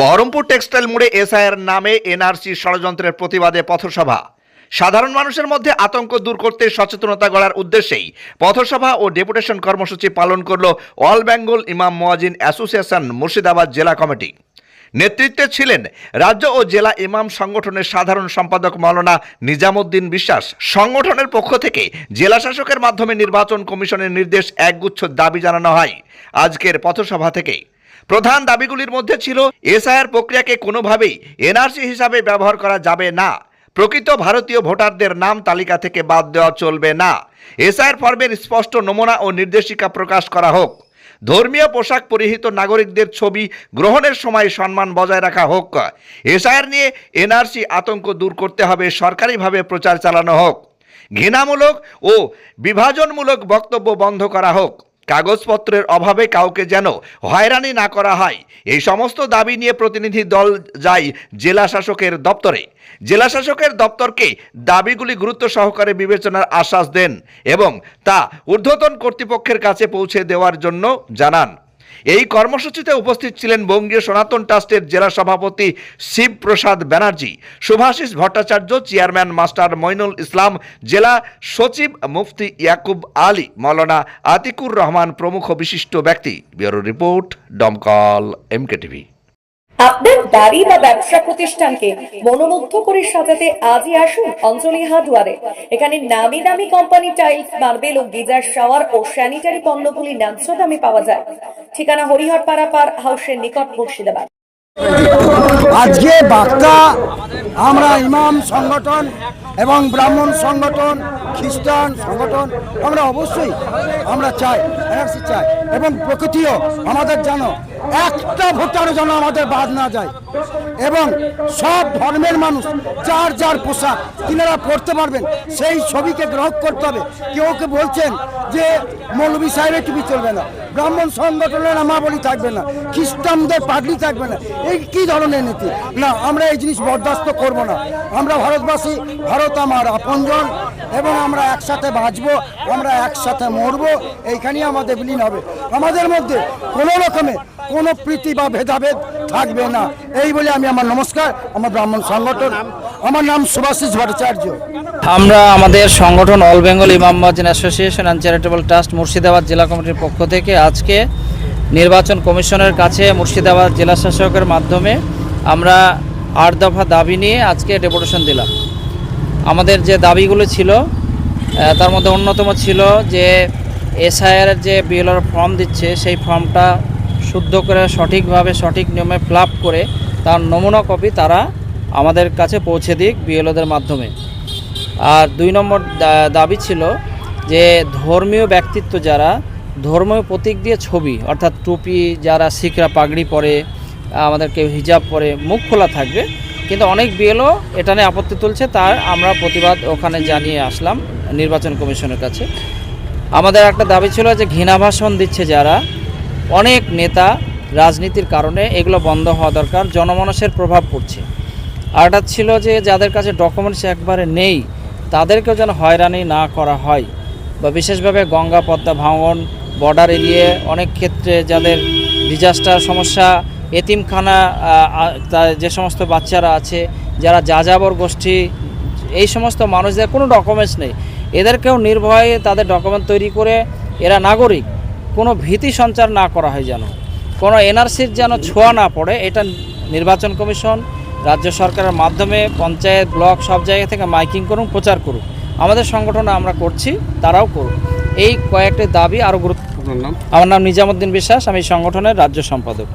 Baharampur textile মোড়ে এসআইয়ের নামে এনআরসি ষড়যন্ত্রের প্রতিবাদে পথসভা। সাধারণ মানুষের মধ্যে আতঙ্ক দূর করতে সচেতনতা গড়ার উদ্দেশ্যেই পথসভা ও ডেপুটেশন কর্মসূচি পালন করল অল বেঙ্গল ইমাম মোয়াজিন অ্যাসোসিয়েশন মুর্শিদাবাদ জেলা কমিটি। নেতৃত্বে ছিলেন রাজ্য ও জেলা ইমাম সংগঠনের সাধারণ সম্পাদক মৌলানা নিজামুদ্দিন বিশ্বাস। সংগঠনের পক্ষ থেকে জেলা শাসকের মাধ্যমে নির্বাচন কমিশনের নির্দেশ একগুচ্ছ দাবি জানানো হয়। আজকের পথসভা থেকে প্রধান দাবিগুলির মধ্যে ছিল, এসআইআর প্রক্রিয়াকে কোনোভাবেই এনআরসি হিসাবে ব্যবহার করা যাবে না। প্রকৃত ভারতীয় ভোটারদের নাম তালিকা থেকে বাদ দেওয়া চলবে না। এসআইআর ফর্মের স্পষ্ট নমুনা ও নির্দেশিকা প্রকাশ করা হোক। ধর্মীয় পোশাক পরিহিত নাগরিকদের ছবি গ্রহণের সময় সম্মান বজায় রাখা হোক। এসআইআর নিয়ে এনআরসি আতঙ্ক দূর করতে হবে, সরকারিভাবে প্রচার চালানো হোক। ঘৃণামূলক ও বিভাজনমূলক বক্তব্য বন্ধ করা হোক। কাগজপত্রের অভাবে কাউকে যেন হয়রানি না করা হয়। এই সমস্ত দাবি নিয়ে প্রতিনিধি দল যায় জেলা শাসকের দপ্তরে। জেলা শাসকের দপ্তরকে দাবিগুলি গুরুত্ব সহকারে বিবেচনার আশ্বাস দেন এবং তা ঊর্ধ্বতন কর্তৃপক্ষের কাছে পৌঁছে দেওয়ার জন্য জানান। এই কর্মসূচিতে উপস্থিত ছিলেন বঙ্গীয় সনাতন ট্রাস্টের জেলা সভাপতি শিবপ্রসাদ ব্যানার্জি, শুভাশিস ভট্টাচার্য, চেয়ারম্যান মাস্টার মইনুল ইসলাম, জেলা সচিব মুফতি ইয়াকুব আলী, মৌলানা আতিকুর রহমান প্রমুখ বিশিষ্ট ব্যক্তি। Bureau report Domkal MK TV আপনার বাড়ি বা ব্যবসা প্রতিষ্ঠানকে মনোমুগ্ধ করে সাজাতে আজই আসুন অঞ্জলি হার্ডওয়ারে। এখানে নামি দামি কোম্পানি টাইলস, মার্বেল ও গিজার শাওয়ার ও স্যানিটারি পণ্যগুলি ন্যায্য দামে পাওয়া যায়। ঠিকানা হরিহরপাড়া পার হাউসের নিকট মুর্শিদাবাদ। আজকে বার্তা আমরা ইমাম সংগঠন এবং ব্রাহ্মণ সংগঠন, খ্রিস্টান সংগঠন, আমরা অবশ্যই আমরা চাই চাই এবং প্রকৃতিও আমাদের যেন একটা ভোটারও যেন আমাদের বাদ না যায়। এবং সব ধর্মের মানুষ, যার যার পোশাক তিনারা পড়তে পারবেন, সেই ছবিকে গ্রহণ করতে হবে। কেউ কে বলছেন যে মৌলবী সাহেবের টিভি চলবে না, ব্রাহ্মণ সংগঠনের নামাবলী থাকবে না, খ্রিস্টানদের পাগলি থাকবে না, এই কি ধরনের নীতি? না, আমরা এই জিনিস বরদাস্ত করব না। আমরা ভারতবাসী, ভারত আমার আপনজন, এবং আমরা একসাথে বাঁচবো, আমরা একসাথে মরবো, এইখানেই আমাদের বিলীন হবে। আমাদের মধ্যে কোনো রকমে কোনো প্রীতি বা ভেদাভেদ থাকবে না। এই বলে আমি আমার নমস্কার, আমার ব্রাহ্মণ সংগঠন, আমার নাম সুভাষিস ভট্টাচার্য। আমরা আমাদের সংগঠন all Bengal Imam Mazin association and charitable trust Murshidabad জেলা কমিটির পক্ষ থেকে আজকে নির্বাচন কমিশনের কাছে মুর্শিদাবাদ জেলা শাসকের মাধ্যমে আমরা আট দফা দাবি নিয়ে আজকে ডেপুটেশন দিলাম। আমাদের যে দাবিগুলো ছিল তার মধ্যে অন্যতম ছিল যে এসআইআর যে বিএলআর ফর্ম দিচ্ছে, সেই ফর্মটা শুদ্ধ করে, সঠিকভাবে, সঠিক নিয়মে ফিল করে তার নমুনা কপি তারা আমাদের কাছে পৌঁছে দিক বিএলওদের মাধ্যমে। আর দুই নম্বর দাবি ছিল যে ধর্মীয় ব্যক্তিত্ব যারা, ধর্মীয় প্রতীক দিয়ে ছবি, অর্থাৎ টুপি যারা শিখরা, পাগড়ি পরে, আমাদের কেউ হিজাব পরে, মুখ খোলা থাকবে। কিন্তু অনেক বিএলও এটা নিয়ে আপত্তি তুলছে, তার আমরা প্রতিবাদ ওখানে জানিয়ে আসলাম নির্বাচন কমিশনের কাছে। আমাদের একটা দাবি ছিল যে ঘৃণা ভাষণ দিচ্ছে যারা অনেক নেতা রাজনীতির কারণে এগুলো বন্ধ হওয়া দরকার জনমানসের প্রভাব পড়ছে। আরটা ছিল যে যাদের কাছে ডকুমেন্টস একবারে নেই, তাদেরকেও যেন হয়রানি না করা হয় বা বিশেষভাবে গঙ্গা, পদ্মা, ভাঙন বর্ডার এরিয়ে, অনেক ক্ষেত্রে যাদের ডিজাস্টার সমস্যা, এতিমখানা যে সমস্ত বাচ্চারা আছে, যারা যাযাবর গোষ্ঠী, এই সমস্ত মানুষদের কোনো ডকুমেন্টস নেই। এদেরকেও নির্ভয়ে তাদের ডকুমেন্ট তৈরি করে এরা নাগরিক। কোনো ভীতি সঞ্চার না করা হয় যেন। কোনো এনআরসির যেন ছোঁয়া না পড়ে এটা নির্বাচন কমিশন রাজ্য সরকারের মাধ্যমে পঞ্চায়েত ব্লক সব জায়গা থেকে মাইকিং করুন প্রচার করুক। আমাদের সংগঠন আমরা করছি তারাও করুক। এই কয়েকটি দাবি আরও গুরুত্বপূর্ণ। নাম? আমার নাম নিজামুদ্দিন বিশ্বাস আমি সংগঠনের রাজ্য সম্পাদক।